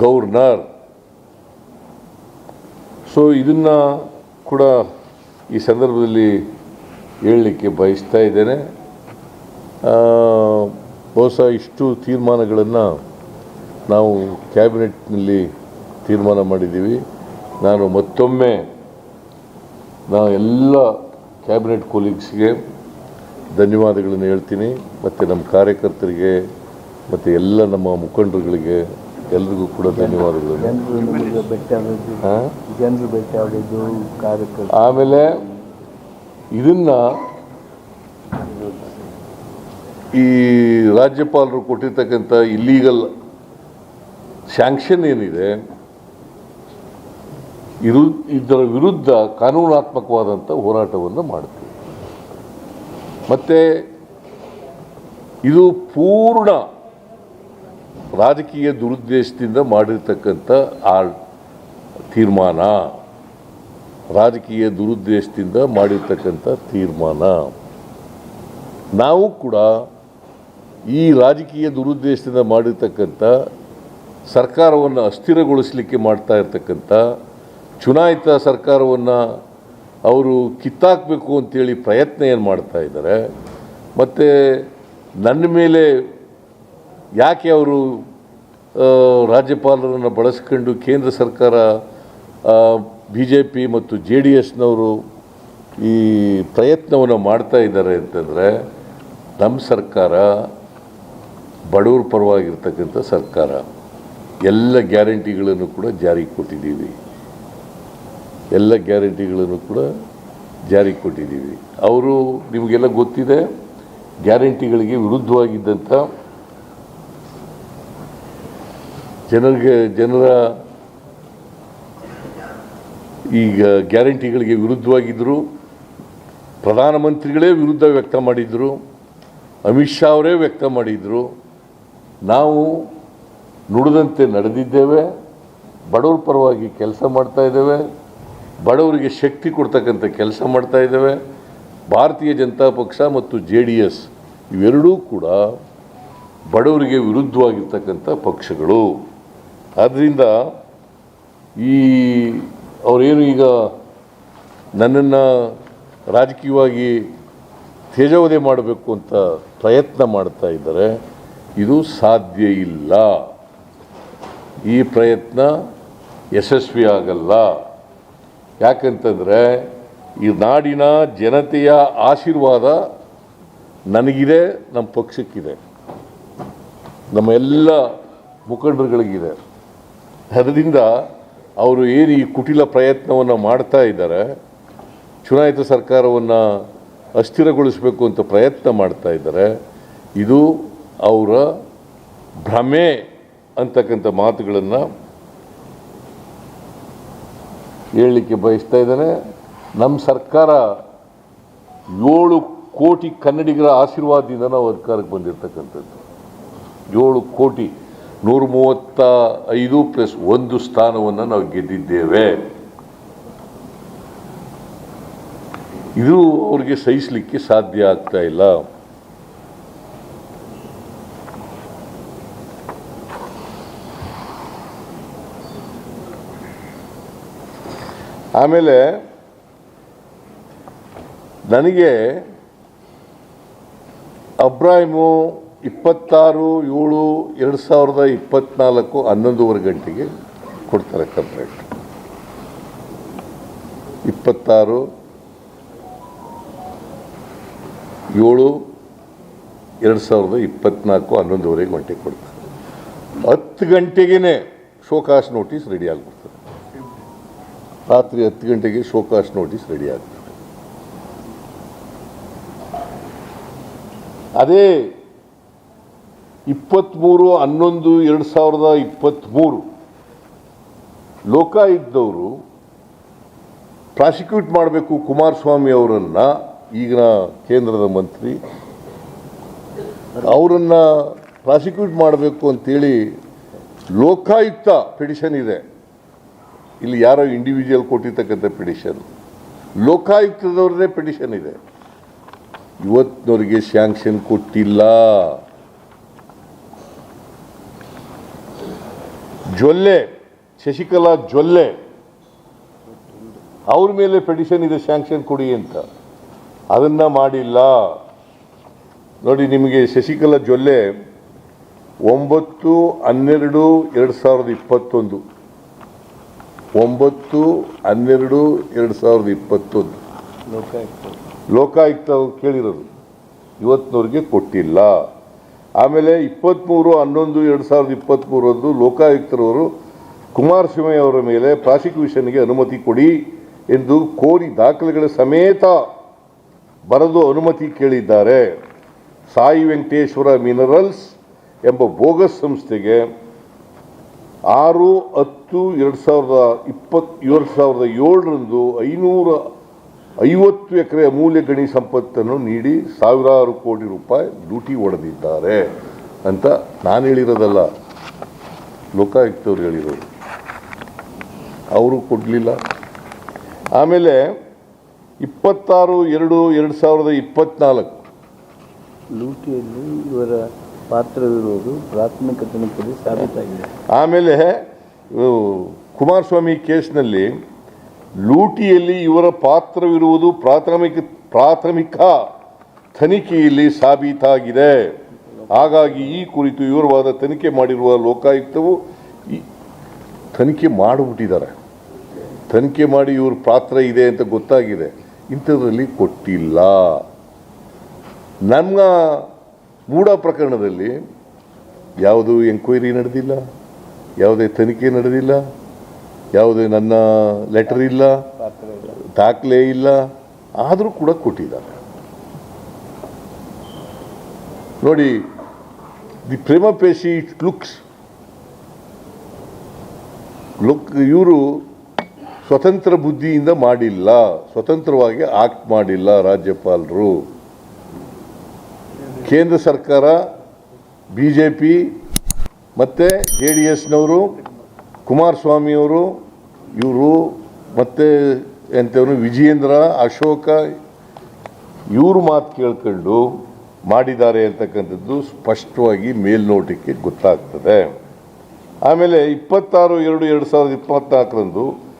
Governor so ಇದನ್ನು ಕೂಡ ಈ ಸಂದರ್ಭದಲ್ಲಿ ಹೇಳಲಿಕ್ಕೆ ಬಯಸ್ತಾ ಇದ್ದೇನೆ. ಬಹುಶಃ ಇಷ್ಟು ತೀರ್ಮಾನಗಳನ್ನು ನಾವು ಕ್ಯಾಬಿನೆಟ್ನಲ್ಲಿ ತೀರ್ಮಾನ ಮಾಡಿದ್ದೀವಿ. ನಾನು ಮತ್ತೊಮ್ಮೆ ನಾ ಎಲ್ಲ ಕ್ಯಾಬಿನೆಟ್ ಕೊಲೀಗ್ಸ್ಗೆ ಧನ್ಯವಾದಗಳನ್ನು ಹೇಳ್ತೀನಿ. ಮತ್ತು ನಮ್ಮ ಕಾರ್ಯಕರ್ತರಿಗೆ, ಮತ್ತು ಎಲ್ಲ ನಮ್ಮ ಮುಖಂಡರುಗಳಿಗೆ ಎಲ್ರಿಗೂ ಕೂಡ ಧನ್ಯವಾದಗಳು. ಜನರು ಭೇಟಿ ಆಮೇಲೆ ಇದನ್ನ ಈ ರಾಜ್ಯಪಾಲರು ಕೊಟ್ಟಿರ್ತಕ್ಕಂಥ ಇಲ್ಲೀಗಲ್ ಸ್ಯಾಂಕ್ಷನ್ ಏನಿದೆ ಇರು ಇದರ ವಿರುದ್ಧ ಕಾನೂನಾತ್ಮಕವಾದಂಥ ಹೋರಾಟವನ್ನು ಮಾಡ್ತೀವಿ. ಮತ್ತು ಇದು ಪೂರ್ಣ ರಾಜಕೀಯ ದುರುದ್ದೇಶದಿಂದ ಮಾಡಿರ್ತಕ್ಕಂಥ ಆ ತೀರ್ಮಾನ. ರಾಜಕೀಯ ದುರುದ್ದೇಶದಿಂದ ಮಾಡಿರ್ತಕ್ಕಂಥ ತೀರ್ಮಾನ. ನಾವು ಕೂಡ ಈ ರಾಜಕೀಯ ದುರುದ್ದೇಶದಿಂದ ಮಾಡಿರ್ತಕ್ಕಂಥ ಸರ್ಕಾರವನ್ನು ಅಸ್ಥಿರಗೊಳಿಸಲಿಕ್ಕೆ ಮಾಡ್ತಾ ಇರ್ತಕ್ಕಂಥ ಚುನಾಯಿತ ಸರ್ಕಾರವನ್ನು ಅವರು ಕಿತ್ತಾಕಬೇಕು ಅಂತೇಳಿ ಪ್ರಯತ್ನ ಏನು ಮಾಡ್ತಾ ಇದ್ದಾರೆ, ಮತ್ತು ನನ್ನ ಮೇಲೆ ಯಾಕೆ ಅವರು ರಾಜ್ಯಪಾಲರನ್ನು ಬಳಸ್ಕೊಂಡು ಕೇಂದ್ರ ಸರ್ಕಾರ ಬಿ ಜೆ ಪಿ ಮತ್ತು ಜೆ ಡಿ ಎಸ್ನವರು ಈ ಪ್ರಯತ್ನವನ್ನು ಮಾಡ್ತಾ ಇದ್ದಾರೆ ಅಂತಂದರೆ ನಮ್ಮ ಸರ್ಕಾರ ಬಡವ್ರ ಪರವಾಗಿರ್ತಕ್ಕಂಥ ಸರ್ಕಾರ. ಎಲ್ಲ ಗ್ಯಾರಂಟಿಗಳನ್ನು ಕೂಡ ಜಾರಿಗೆ ಕೊಟ್ಟಿದ್ದೀವಿ. ಎಲ್ಲ ಗ್ಯಾರಂಟಿಗಳನ್ನು ಕೂಡ ಜಾರಿಗೆ ಕೊಟ್ಟಿದ್ದೀವಿ. ಅವರು ನಿಮಗೆಲ್ಲ ಗೊತ್ತಿದೆ, ಗ್ಯಾರಂಟಿಗಳಿಗೆ ವಿರುದ್ಧವಾಗಿದ್ದಂಥ ಜನರಿಗೆ, ಜನರ ಈಗ ಗ್ಯಾರಂಟಿಗಳಿಗೆ ವಿರುದ್ಧವಾಗಿದ್ದರು. ಪ್ರಧಾನಮಂತ್ರಿಗಳೇ ವಿರುದ್ಧ ವ್ಯಕ್ತ ಮಾಡಿದರು. ಅಮಿತ್ ಶಾ ಅವರೇ ವ್ಯಕ್ತ ಮಾಡಿದರು. ನಾವು ನುಡಿದಂತೆ ನಡೆದಿದ್ದೇವೆ. ಬಡವ್ರ ಪರವಾಗಿ ಕೆಲಸ ಮಾಡ್ತಾ ಇದ್ದೇವೆ. ಬಡವರಿಗೆ ಶಕ್ತಿ ಕೊಡ್ತಕ್ಕಂಥ ಕೆಲಸ ಮಾಡ್ತಾ ಇದ್ದೇವೆ. ಭಾರತೀಯ ಜನತಾ ಪಕ್ಷ ಮತ್ತು ಜೆ ಡಿ ಎಸ್ ಇವೆರಡೂ ಕೂಡ ಬಡವರಿಗೆ ವಿರುದ್ಧವಾಗಿರ್ತಕ್ಕಂಥ ಪಕ್ಷಗಳು. ಆದ್ದರಿಂದ ಈ ಅವರೇನು ಈಗ ನನ್ನನ್ನು ರಾಜಕೀಯವಾಗಿ ತೇಜೋವಧೆ ಮಾಡಬೇಕು ಅಂತ ಪ್ರಯತ್ನ ಮಾಡ್ತಾ ಇದ್ದಾರೆ, ಇದು ಸಾಧ್ಯ ಇಲ್ಲ. ಈ ಪ್ರಯತ್ನ ಯಶಸ್ವಿ ಆಗಲ್ಲ. ಯಾಕಂತಂದರೆ ಈ ನಾಡಿನ ಜನತೆಯ ಆಶೀರ್ವಾದ ನನಗಿದೆ, ನಮ್ಮ ಪಕ್ಷಕ್ಕಿದೆ. ನಮ್ಮ ಎಲ್ಲ ಮುಖಂಡರುಗಳಿಗಿದೆ. ಅದರಿಂದ ಅವರು ಏನು ಈ ಕುಟಿಲ ಪ್ರಯತ್ನವನ್ನು ಮಾಡ್ತಾ ಇದ್ದಾರೆ. ಚುನಾಯಿತ ಸರ್ಕಾರವನ್ನು ಅಸ್ಥಿರಗೊಳಿಸಬೇಕು ಅಂತ ಪ್ರಯತ್ನ ಮಾಡ್ತಾ ಇದ್ದಾರೆ. ಇದು ಅವರ ಭ್ರಮೆ ಅಂತಕ್ಕಂಥ ಮಾತುಗಳನ್ನು ಹೇಳಲಿಕ್ಕೆ ಬಯಸ್ತಾ ಇದ್ದಾನೆ. ನಮ್ಮ ಸರ್ಕಾರ ಏಳು ಕೋಟಿ ಕನ್ನಡಿಗರ ಆಶೀರ್ವಾದದಿಂದ ನಾವು ಅಧಿಕಾರಕ್ಕೆ ಬಂದಿರತಕ್ಕಂಥದ್ದು. ಏಳು ಕೋಟಿ ನೂರ ಮೂವತ್ತ ಐದು ಪ್ಲಸ್ ಒಂದು ಸ್ಥಾನವನ್ನು ನಾವು ಗೆದ್ದಿದ್ದೇವೆ. ಇದು ಅವರಿಗೆ ಸಹಿಸಲಿಕ್ಕೆ ಸಾಧ್ಯ ಆಗ್ತಾ ಇಲ್ಲ. ಆಮೇಲೆ ನನಗೆ ಅಬ್ರಾಹಿಮು ಇಪ್ಪತ್ತಾರು ಏಳು ಎರಡು ಸಾವಿರದ ಇಪ್ಪತ್ತ್ನಾಲ್ಕು ಹನ್ನೊಂದುವರೆ ಗಂಟೆಗೆ ಕೊಡ್ತಾರೆ ಕಂಪ್ಲೇಂಟ್. ಇಪ್ಪತ್ತಾರು ಏಳು ಎರಡು ಸಾವಿರದ ಇಪ್ಪತ್ನಾಲ್ಕು ಹನ್ನೊಂದೂವರೆ ಗಂಟೆಗೆ ಕೊಡ್ತಾರೆ. ಹತ್ತು ಗಂಟೆಗೇ ಶೋಕಾಸ್ ನೋಟಿಸ್ ರೆಡಿ ಆಗಿಬಿಡ್ತದೆ. ರಾತ್ರಿ ಹತ್ತು ಗಂಟೆಗೆ ಶೋಕಾಸ್ ನೋಟಿಸ್ ರೆಡಿ ಆಗ್ತದೆ. ಅದೇ ಇಪ್ಪತ್ತ್ಮೂರು ಹನ್ನೊಂದು, ಎರಡು ಸಾವಿರದ ಇಪ್ಪತ್ತ್ಮೂರು ಲೋಕಾಯುಕ್ತವರು ಪ್ರಾಸಿಕ್ಯೂಟ್ ಮಾಡಬೇಕು ಕುಮಾರಸ್ವಾಮಿ ಅವರನ್ನು, ಈಗಿನ ಕೇಂದ್ರದ ಮಂತ್ರಿ. ಅವರನ್ನು ಪ್ರಾಸಿಕ್ಯೂಟ್ ಮಾಡಬೇಕು ಅಂತೇಳಿ ಲೋಕಾಯುಕ್ತ ಪಿಟಿಷನ್ ಇದೆ. ಇಲ್ಲಿ ಯಾರೋ ಇಂಡಿವಿಜುವಲ್ ಕೊಟ್ಟಿರ್ತಕ್ಕಂಥ ಪಿಟಿಷನ್. ಲೋಕಾಯುಕ್ತದವ್ರದ್ದೇ ಪಿಟಿಷನ್ ಇದೆ. ಇವತ್ತಿನವರಿಗೆ ಸ್ಯಾಂಕ್ಷನ್ ಕೊಟ್ಟಿಲ್ಲ. ಜೊಲ್ಲೆ ಶಶಿಕಲಾ ಜೊಲ್ಲೆ ಅವ್ರ ಮೇಲೆ ಪೆಟಿಷನ್ ಇದೆ ಸ್ಯಾಂಕ್ಷನ್ ಕೊಡಿ ಅಂತ. ಅದನ್ನ ಮಾಡಿಲ್ಲ. ನೋಡಿ ನಿಮಗೆ ಶಶಿಕಲಾ ಜೊಲ್ಲೆ ಒಂಬತ್ತು ಹನ್ನೆರಡು ಎರಡು ಸಾವಿರದ ಇಪ್ಪತ್ತೊಂದು. ಒಂಬತ್ತು ಹನ್ನೆರಡು ಎರಡು ಸಾವಿರದ ಇಪ್ಪತ್ತೊಂದು. ಲೋಕಾಯುಕ್ತ. ಲೋಕಾಯುಕ್ತ ಕೇಳಿರೋದು. ಇವತ್ತಿನವ್ರಿಗೆ ಕೊಟ್ಟಿಲ್ಲ. ಆಮೇಲೆ ಇಪ್ಪತ್ತ್ಮೂರು ಹನ್ನೊಂದು, ಎರಡು ಸಾವಿರದ ಇಪ್ಪತ್ತ್ಮೂರರಂದು ಲೋಕಾಯುಕ್ತರವರು ಕುಮಾರಸ್ವಾಮಿ ಅವರ ಮೇಲೆ ಪ್ರಾಸಿಕ್ಯೂಷನ್ಗೆ ಅನುಮತಿ ಕೊಡಿ ಎಂದು ಕೋರಿ ದಾಖಲೆಗಳ ಸಮೇತ ಬರೆದು ಅನುಮತಿ ಕೇಳಿದ್ದಾರೆ. ಸಾಯಿ ವೆಂಕಟೇಶ್ವರ ಮಿನರಲ್ಸ್ ಎಂಬ ಬೋಗಸ್ ಸಂಸ್ಥೆಗೆ ಆರು, ಹತ್ತು, ಎರಡು ಸಾವಿರದ ಇಪ್ಪತ್ತು, ಎರಡು ಸಾವಿರದ ಏಳರಂದು ಐನೂರ ಐವತ್ತು ಎಕರೆ ಅಮೂಲ್ಯ ಗಣಿ ಸಂಪತ್ತನ್ನು ನೀಡಿ ಸಾವಿರಾರು ಕೋಟಿ ರೂಪಾಯಿ ಲೂಟಿ ಹೊಡೆದಿದ್ದಾರೆ ಅಂತ ನಾನು ಹೇಳಿರೋದಲ್ಲ. ಲೋಕಾಯುಕ್ತವ್ರು ಹೇಳಿರೋದು. ಅವರು ಕೊಡಲಿಲ್ಲ. ಆಮೇಲೆ ಇಪ್ಪತ್ತಾರು ಎರಡು ಎರಡು ಸಾವಿರದ ಇಪ್ಪತ್ನಾಲ್ಕು. ಲೂಟಿಯಲ್ಲಿ ಇವರ ಪಾತ್ರವಿರುವುದು ಪ್ರಾಥಮಿಕ ತನಿಖೆಯಲ್ಲಿ ಸಾಬೀತಾಗಿದೆ. ಆಮೇಲೆ ಕುಮಾರಸ್ವಾಮಿ ಕೇಸ್ನಲ್ಲಿ ಲೂಟಿಯಲ್ಲಿ ಇವರ ಪಾತ್ರವಿರುವುದು ಪ್ರಾಥಮಿಕ ಪ್ರಾಥಮಿಕ ತನಿಖೆಯಲ್ಲಿ ಸಾಬೀತಾಗಿದೆ. ಹಾಗಾಗಿ ಈ ಕುರಿತು ವಿವರವಾದ ತನಿಖೆ ಮಾಡಿರುವ ಲೋಕಾಯುಕ್ತವು ಈ ತನಿಖೆ ಮಾಡಿಬಿಟ್ಟಿದ್ದಾರೆ. ತನಿಖೆ ಮಾಡಿ ಇವ್ರ ಪಾತ್ರ ಇದೆ ಅಂತ ಗೊತ್ತಾಗಿದೆ. ಇಂಥದ್ರಲ್ಲಿ ಕೊಟ್ಟಿಲ್ಲ. ನಮ್ಮ ಮೂಢ ಪ್ರಕರಣದಲ್ಲಿ ಯಾವುದು ಎಂಕ್ವೈರಿ ನಡೆದಿಲ್ಲ. ಯಾವುದೇ ತನಿಖೆ ನಡೆದಿಲ್ಲ. ಯಾವುದೇ ನನ್ನ ಲೆಟರ್ ಇಲ್ಲ ದಾಖಲೆ ಇಲ್ಲ. ಆದರೂ ಕೂಡ ಕೊಟ್ಟಿದ್ದಾರೆ. ನೋಡಿ the prima facie it looks look ಇವರು ಸ್ವತಂತ್ರ ಬುದ್ಧಿಯಿಂದ ಮಾಡಿಲ್ಲ ಸ್ವತಂತ್ರವಾಗಿ ಆಕ್ಟ್ ಮಾಡಿಲ್ಲ ರಾಜ್ಯಪಾಲರು. ಕೇಂದ್ರ ಸರ್ಕಾರ ಬಿ ಜೆ ಪಿ ಮತ್ತು ಜೆ ಡಿ ಎಸ್ನವರು ಕುಮಾರಸ್ವಾಮಿಯವರು, ಇವರು ಮತ್ತು ಎಂಥವ್ರು, ವಿಜಯೇಂದ್ರ, ಅಶೋಕ, ಇವರು ಮಾತು ಕೇಳ್ಕೊಂಡು ಮಾಡಿದ್ದಾರೆ ಅಂತಕ್ಕಂಥದ್ದು ಸ್ಪಷ್ಟವಾಗಿ ಮೇಲ್ನೋಟಕ್ಕೆ ಗೊತ್ತಾಗ್ತದೆ. ಆಮೇಲೆ ಇಪ್ಪತ್ತಾರು ಎರಡು ಎರಡು ಸಾವಿರದ ಇಪ್ಪತ್ನಾಲ್ಕರಂದು